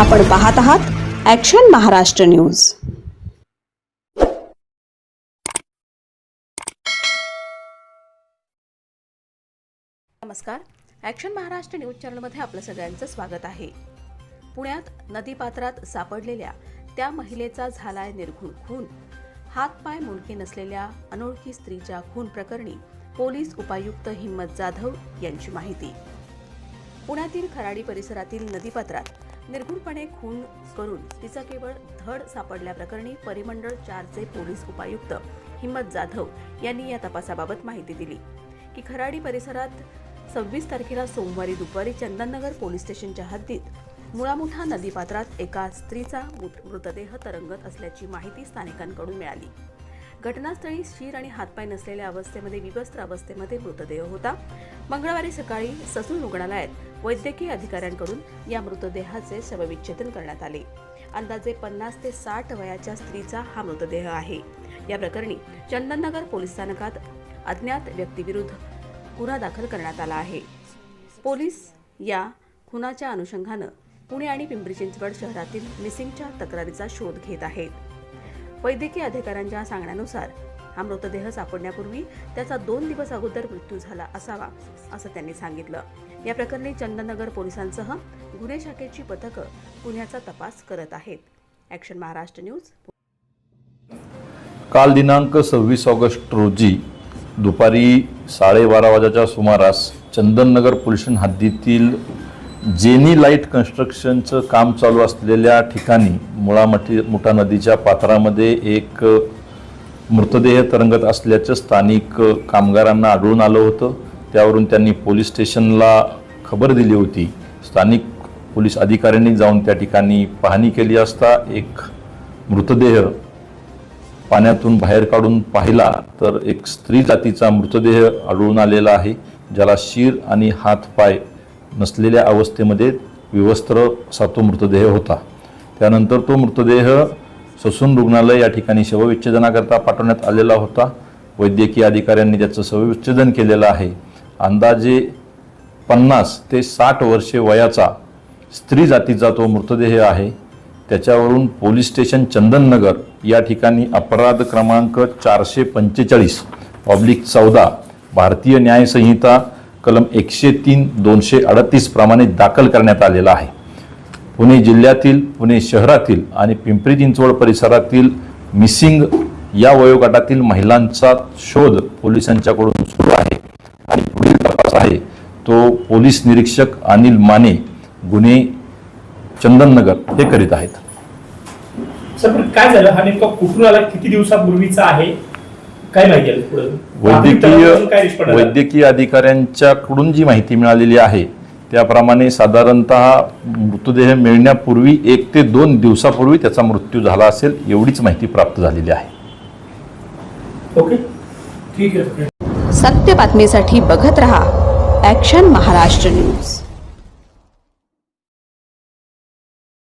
आपण पाहत आहात ॲक्शन महाराष्ट्र न्यूज नमस्कार. ॲक्शन महाराष्ट्र न्यूज चॅनलमध्ये आपलं सगळ्यांचं स्वागत आहे. पुण्यात नदीपात्रात सापडलेल्या त्या महिलेचा झालाय निर्घुण खून. हातपाय मुलगी नसलेल्या अनोळखी स्त्रीच्या खून प्रकरणी पोलीस उपायुक्त हिम्मत जाधव यांची माहिती. पुण्यातील खराडी परिसरातील नदीपात्रात निर्घुणपणे खून करून तिचा केवळ धड सापडल्याप्रकरणी परिमंडळ चारचे पोलीस उपायुक्त हिम्मत जाधव यांनी या तपासाबाबत माहिती दिली. की खराडी परिसरात सव्वीस तारखेला सोमवारी दुपारी चंदननगर पोलीस स्टेशनच्या हद्दीत मुळामुठा नदीपात्रात एका स्त्रीचा मृतदेह तरंगत असल्याची माहिती स्थानिकांकडून मिळाली. घटनास्थळी शीर आणि हातपाय नसलेल्या अवस्थेमध्ये विवस्त्र अवस्थेमध्ये मृतदेह होता. मंगळवारी सकाळी ससून रुग्णालयात वैद्यकीय अधिकाऱ्यांकडून या मृतदेहाचे शवविच्छेदन करण्यात आले. अंदाजे पन्नास ते साठ वयाच्या स्त्रीचा हा मृतदेह आहे. या प्रकरणी चंदननगर पोलीस स्थानकात अज्ञात व्यक्तीविरुद्ध गुन्हा दाखल करण्यात आला आहे. पोलीस या खुनाच्या अनुषंगानं पुणे आणि पिंपरी चिंचवड शहरातील मिसिंगच्या तक्रारीचा शोध घेत आहेत. वैद्यकीय अधिकाऱ्यांच्या सांगण्यानुसार हा मृतदेह सापडण्यापूर्वी त्याचा दोन दिवस अगोदर मृत्यू झाला असावा असं त्यांनी सांगितलं. या प्रकरणी चंदनगर पोलिसांसह गुन्हे शाखेची पथकं गुन्ह्याचा तपास करत आहेत. ॲक्शन महाराष्ट्र न्यूज काल दिनांक सव्वीस ऑगस्ट रोजी दुपारी साडेबारा वाजेच्या सुमारास चंदननगर पोलीस हद्दीतील जेनी लाइट कन्स्ट्रक्शनचं काम चालू असलेल्या ठिकाणी मुळामठी मुठा नदीच्या पात्रामध्ये एक मृतदेह तरंगत असल्याचं स्थानिक कामगारांना आढळून आलं होतं. त्यावरून त्यांनी पोलीस स्टेशनला खबर दिली होती. स्थानिक पोलीस अधिकाऱ्यांनी जाऊन त्या ठिकाणी पाहणी केली असता एक मृतदेह पाण्यातून बाहेर काढून पाहिला तर एक स्त्री जातीचा मृतदेह आढळून आलेला आहे ज्याला शीर आणि हातपाय नसलेल्या अवस्थेमध्ये विवस्त्र असा तो मृतदेह होता. त्यानंतर तो मृतदेह ससून रुग्णालय या ठिकाणी शवविच्छेदनाकरता पाठवण्यात आलेला होता. वैद्यकीय अधिकाऱ्यांनी त्याचं शवविच्छेदन केलेलं आहे. अंदाजे पन्नास ते साठ वर्षे वयाचा स्त्री जातीचा तो मृतदेह आहे. त्याच्यावरून पोलीस स्टेशन चंदननगर या ठिकाणी अपराध क्रमांक चारशे पंचेचाळीस ऑब्लिक चौदा भारतीय न्यायसंहिता कलम एकशे तीन दोनशे अडतीस प्रमाणे दाखल करण्यात आलेला आहे. पुणे जिल्ह्यातील पुणे शहरातील आणि पिंपरी चिंचवड परिसरातील मिसिंग या वयोगटातील महिलांचा शोध पोलिसांच्याकडून सुरू आहे. आणि पुढील तपास आहे. तो पोलीस निरीक्षक अनिल माने गुन्हे चंदननगर हे करीत आहेत. काय झालं? हा नेमका कुठून आला? किती दिवसापूर्वीचा आहे? काय माहिती वैद्यकीय? वैद्यकीय अधिकाऱ्यांच्याकडून जी माहिती मिळालेली आहे त्याप्रमाणे साधारणत मृतदेह मिळण्यापूर्वी एक ते दोन दिवसापूर्वी त्याचा मृत्यू झाला असेल एवढीच माहिती प्राप्त झालेली आहे. ओके. ठीक आहे. सत्य बातमीसाठी बघत रहा ॲक्शन महाराष्ट्र न्यूज